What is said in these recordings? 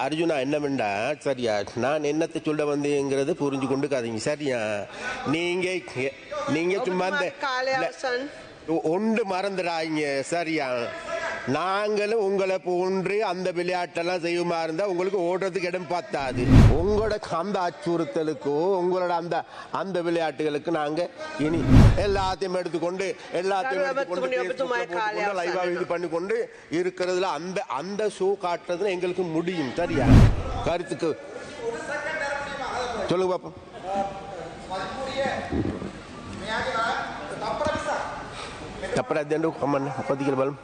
அர்ஜுனா என்ன வேண்டா சரியா நான் என்னத்தை சொல்ல வந்தேங்கிறது புரிஞ்சு கொண்டுக்காதீங்க சரியா? நீங்க நீங்க சும்மா அந்த ஒன்று மறந்துடாங்க சரியா? நாங்களும் உங்களை போன்று அந்த விளையாட்டெல்லாம் செய்யுமா இருந்தா உங்களுக்கு ஓடுறதுக்கு இடம் பார்த்தாது உங்களோட அந்த அச்சுறுத்தலுக்கோ உங்களோட அந்த அந்த விளையாட்டுகளுக்கு நாங்க இனி எல்லாத்தையும் எடுத்துக்கொண்டு எல்லாத்தையும் எடுத்துக்கொண்டு அவசானம். இது பண்ணி கொண்டு இருக்கிறதுல அந்த அந்த ஷோ காட்டுறதுல எங்களுக்கு முடியும் சரியா கருத்துக்கு சொல்லுங்க பாப்போம் தப்பரா தேண்டு கம்மன் பத்திக்கிற பலம்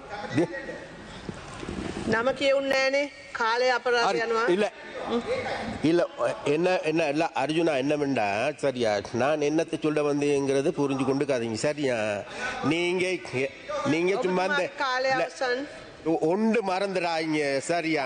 නම කියවුන් නෑනේ කාලය අපරාධ යනවා இல்ல இல்ல என்ன என்ன இல்ல அர்ஜுனா என்னவெண்டா சரியா நான் என்னத்தை சொல்ல வந்தேங்கிறது புரிஞ்சு கொண்டு காதீங்க சரியா நீங்க நீங்க சும்மா இந்த කාලය இல்ல, අවසන් ஒன்று மறந்துடாங்க சரியா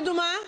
do mar